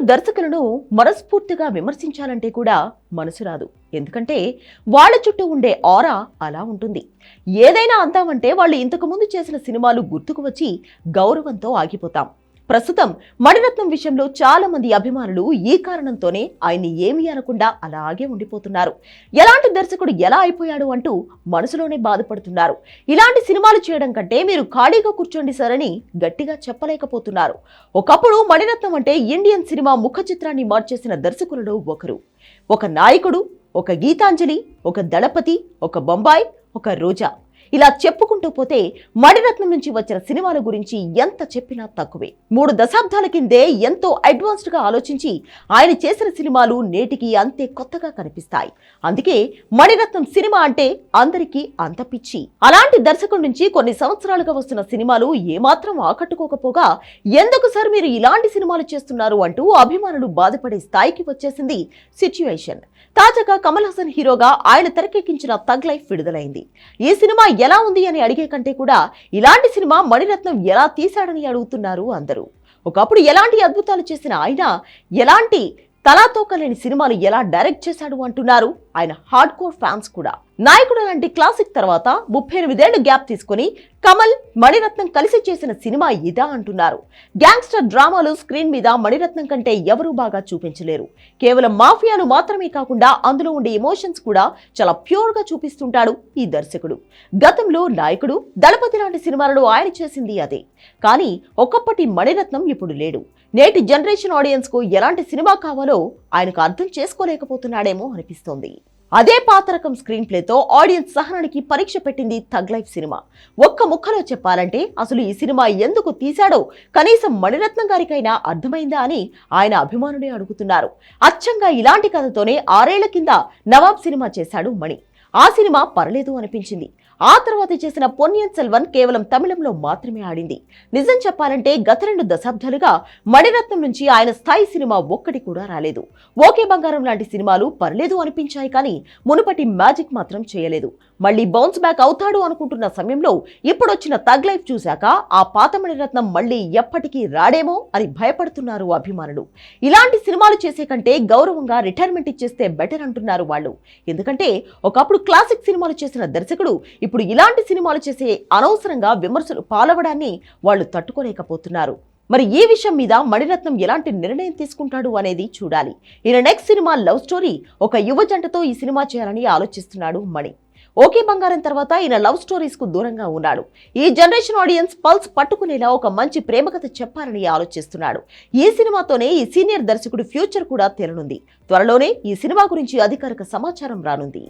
కొందరు దర్శకులను మనస్ఫూర్తిగా విమర్శించాలంటే కూడా మనసు రాదు. ఎందుకంటే వాళ్ళ చుట్టూ ఉండే ఆరా అలా ఉంటుంది. ఏదైనా అందామంటే వాళ్ళు ఇంతకు ముందు చేసిన సినిమాలు గుర్తుకు వచ్చి గౌరవంతో ఆగిపోతాం. ప్రస్తుతం మణిరత్నం విషయంలో చాలా మంది అభిమానులు ఈ కారణంతోనే ఆయన్ని ఏమీ అనకుండా అలాగే ఉండిపోతున్నారు. ఎలాంటి దర్శకుడు ఎలా అయిపోయాడు అంటూ మనసులోనే బాధపడుతున్నారు. ఇలాంటి సినిమాలు చేయడం కంటే మీరు ఖాళీగా కూర్చోండి సరని గట్టిగా చెప్పలేకపోతున్నారు. ఒకప్పుడు మణిరత్నం అంటే ఇండియన్ సినిమా ముఖ చిత్రాన్ని మార్చేసిన దర్శకులలో ఒకరు. ఒక నాయకుడు ఒక గీతాంజలి ఒక దళపతి ఒక బొంబాయి ఒక రోజా. ఇలా చెప్పుకుంటూ పోతే మణిరత్నం నుంచి వచ్చిన సినిమాల గురించి ఎంత చెప్పినా తక్కువే. మూడు దశాబ్దాల కిందే ఎంతో అడ్వాన్స్డ్గా ఆలోచించి ఆయన చేసిన సినిమాలు నేటికి అంతే కొత్తగా కనిపిస్తాయి. అందుకే మణిరత్నం సినిమా అంటే అందరికీ అంత పిచ్చి. అలాంటి దర్శకుడి నుంచి కొన్ని సంవత్సరాలుగా వస్తున్న సినిమాలు ఏమాత్రం ఆకట్టుకోకపోగా ఎందుకు సార్ మీరు ఇలాంటి సినిమాలు చేస్తున్నారు అంటూ అభిమానులు బాధపడే స్థాయికి వచ్చేసింది సిచ్యువేషన్. తాజాగా కమల్ హాసన్ హీరోగా ఆయన తెరకెక్కించిన తగ్ లైఫ్ విడుదలైంది. ఈ సినిమా ఎలా ఉంది అని అడిగే కంటే కూడా ఇలాంటి సినిమా మణిరత్నం ఎలా తీశాడని అడుగుతున్నారు అందరూ. ఒకప్పుడు ఎలాంటి అద్భుతాలు చేసిన ఆయన ఎలాంటి తలాతోక లేని సినిమాలు ఎలా డైరెక్ట్ చేశాడు అంటున్నారు ఆయన హార్డ్ కోర్ ఫ్యాన్స్ కూడా. నాయకుడు లాంటి క్లాసిక్ తర్వాత ముప్పై ఎనిమిదేళ్ళు గ్యాప్ తీసుకుని కమల్ మణిరత్నం కలిసి చేసిన సినిమా ఇదా అంటున్నారు. గ్యాంగ్స్టర్ డ్రామాలు స్క్రీన్ మీద మణిరత్నం కంటే ఎవరూ బాగా చూపించలేరు. కేవలం మాఫియాను మాత్రమే కాకుండా అందులో ఉండే ఎమోషన్స్ కూడా చాలా ప్యూర్గా చూపిస్తుంటాడు ఈ దర్శకుడు. గతంలో నాయకుడు దళపతి లాంటి సినిమాలలో ఆయన చేసింది అదే. కానీ ఒకప్పటి మణిరత్నం ఇప్పుడు లేడు. నేటి జనరేషన్ ఆడియన్స్కు ఎలాంటి సినిమా కావాలో ఆయనకు అర్థం చేసుకోలేకపోతున్నాడేమో అనిపిస్తోంది. అదే పాతరకం స్క్రీన్ ప్లేతో ఆడియన్స్ సహనానికి పరీక్ష పెట్టింది థగ్ లైఫ్ సినిమా. ఒక్క ముక్కలో చెప్పాలంటే అసలు ఈ సినిమా ఎందుకు తీశాడో కనీసం మణిరత్నం గారికైనా అర్థమైందా అని ఆయన అభిమానులే అడుగుతున్నారు. అచ్చంగా ఇలాంటి కథతోనే ఆరేళ్ళ కింద నవాబ్ సినిమా చేశాడు మణి. ఆ సినిమా పర్లేదు అనిపించింది. ఆ తర్వాత చేసిన పొన్నియన్ సెల్వన్ కేవలం తమిళంలో మాత్రమే ఆడింది. నిజం చెప్పాలంటే గత రెండు దశాబ్దాలుగా మణిరత్నం నుంచి ఆయన స్థాయి సినిమా ఒక్కటి కూడా రాలేదు. ఓకే బంగారం లాంటి సినిమాలు పర్లేదు అనిపించాయి కానీ మునుపటి మ్యాజిక్ మాత్రం చేయలేదు. మళ్ళీ బౌన్స్ బ్యాక్ అవుతాడు అనుకుంటున్న సమయంలో ఇప్పుడొచ్చిన తగ్ లైఫ్ చూశాక ఆ పాత మణిరత్నం మళ్ళీ ఎప్పటికీ రాడేమో అని భయపడుతున్నారు అభిమానులు. ఇలాంటి సినిమాలు చేసే కంటే గౌరవంగా రిటైర్మెంట్ ఇచ్చేస్తే బెటర్ అంటున్నారు వాళ్ళు. ఎందుకంటే ఒకప్పుడు క్లాసిక్ సినిమాలు చేసిన దర్శకుడు ఇప్పుడు ఇలాంటి సినిమాలు చేసే అనవసరంగా విమర్శలు పాలవడాన్ని వాళ్ళు తట్టుకోలేకపోతున్నారు. మరి ఈ విషయం మీద మణిరత్నం ఎలాంటి నిర్ణయం తీసుకుంటాడు అనేది చూడాలి. ఈయన నెక్స్ట్ సినిమా లవ్ స్టోరీ ఒక యువ జంటతో ఈ సినిమా చేయాలని ఆలోచిస్తున్నాడు మణి. ఓకే బంగారం తర్వాత ఈయన లవ్ స్టోరీస్కు దూరంగా ఉన్నాడు. ఈ జనరేషన్ ఆడియన్స్ పల్స్ పట్టుకునేలా ఒక మంచి ప్రేమకథ చెప్పాలని ఆలోచిస్తున్నాడు. ఈ సినిమాతోనే ఈ సీనియర్ దర్శకుడు ఫ్యూచర్ కూడా తేలనుంది. త్వరలోనే ఈ సినిమా గురించి అధికారిక సమాచారం రానుంది.